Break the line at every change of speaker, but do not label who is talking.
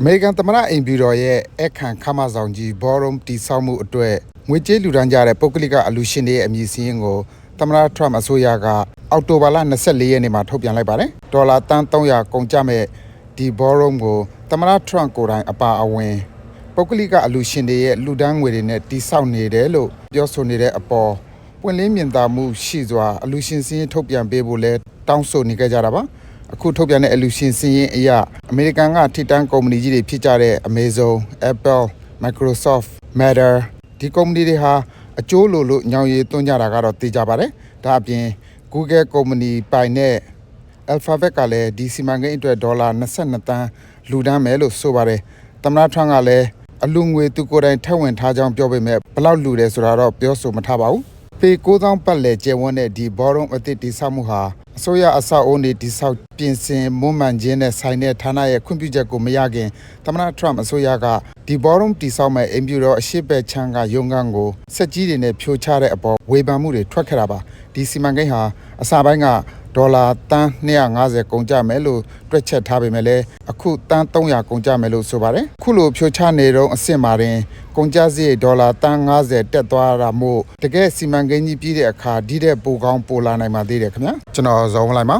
အမေရိကန်သမ္မတအိမ်ဖြူတော်ရဲ့အခန့်ခမဆောင်ကြီးဘော်ရုံတီဆောက်မှုအတွက်ငွေကြေးလူဒန်းကြတဲ့ပုဂ္ဂလိကအလူရှင်တွေရဲ့အမည်စရင်းကိုသမ္မတထရမ့်အစိုးရကအောက်တိုဘာလ24ရက်နေ့မှာထုတ်ပြန်လိုက်ပါတယ်ဒေါ်လာတန်း300ကုန်ကျမဲ့ဒီဘော်ရုံကိုသမ္မတထရမ့်ကိုယ်တိုင်အပါအဝင်ပုဂ္ဂလိကအလူရှင်တွေရဲ့လူဒန်းငွေတွေနဲ့တီဆောက်နေတယ်လို့ပြောဆိုနေတဲ့အပေါ်ပွင့်လင်းမြင်သာမှုရှိစွာအလူရှင်စရင်းထုတ်ပြန်ပေးဖို့လဲတောင်းဆိုနေကြကြတာပါ အခုထုတ်ပြန်တဲ့အလူရှင်စည်းရင်းအရအမေရိကန်ကထိတန်းကုမ္ပဏီကြီးတွေဖြစ်ကြတဲ့ Amazon, Apple, Microsoft, Meta ဒီကုမ္ပဏီတွေဟာအကျိုးလိုလို့ညောင်ရည်သွင်းကြတာကတော့သိကြပါတယ်။ဒါအပြင် Google ကုမ္ပဏီပိုင်တဲ့ Alphabet ကလည်းဒီစီမံကိန်းအတွက်ဒေါ်လာ22တန်းလူဒန်းမယ်လို့ဆိုပါတယ်။သမ္မတထရမ့်ကလည်းအလူငွေသူကိုယ်တိုင်ထည့်ဝင်ထားကြောင်းပြောပေမဲ့ဘယ်လောက်လူတယ်ဆိုတာတော့ပြောဆိုမထားပါဘူး။ ပေ9000ပတ်လည်ကျယ်ဝန်းတဲ့ဒီဘောရုံအသစ်တိဆောက်မှုဟာအစိုးရအဆောက်အုံတွေတိဆောက်ပြင်ဆင်မွမ်းမံခြင်းနဲ့ဆိုင်တဲ့ဌာနရဲ့ခွင့်ပြုချက်ကိုမရခင်သမ္မတထရမ့်အစိုးရကဒီဘောရုံတိဆောက်မဲ့အင်ဖြူတော်အရှိပဲချမ်းကရုံးခန်းကိုစက်ကြီးတွေနဲ့ဖြိုချတဲ့အပေါ်ဝေဖန်မှုတွေထွက်ခဲ့တာပါဒီစီမံကိန်းဟာအစပိုင်းက ဒေါ်လာတန်း250ကုန်ကြမယ်လို့တွက်ချက်ထားပေမဲ့လည်းအခုတန်း300ကုန်ကြမယ်လို့ဆိုပါတယ်ခုလိုဖြိုချနေတော့အစ်စ်မှာတင်ကုန်ကြစရိတ်ဒေါ်လာတန်း90တက်သွားတာမို့တကယ်စီမံကိန်းကြီးပြီးတဲ့အခါဒီတဲ့ပိုကောင်းပိုလာနိုင်ပါသေးတယ်ခင်ဗျာကျွန်တော်ဇော်ဝလိုက်ပါ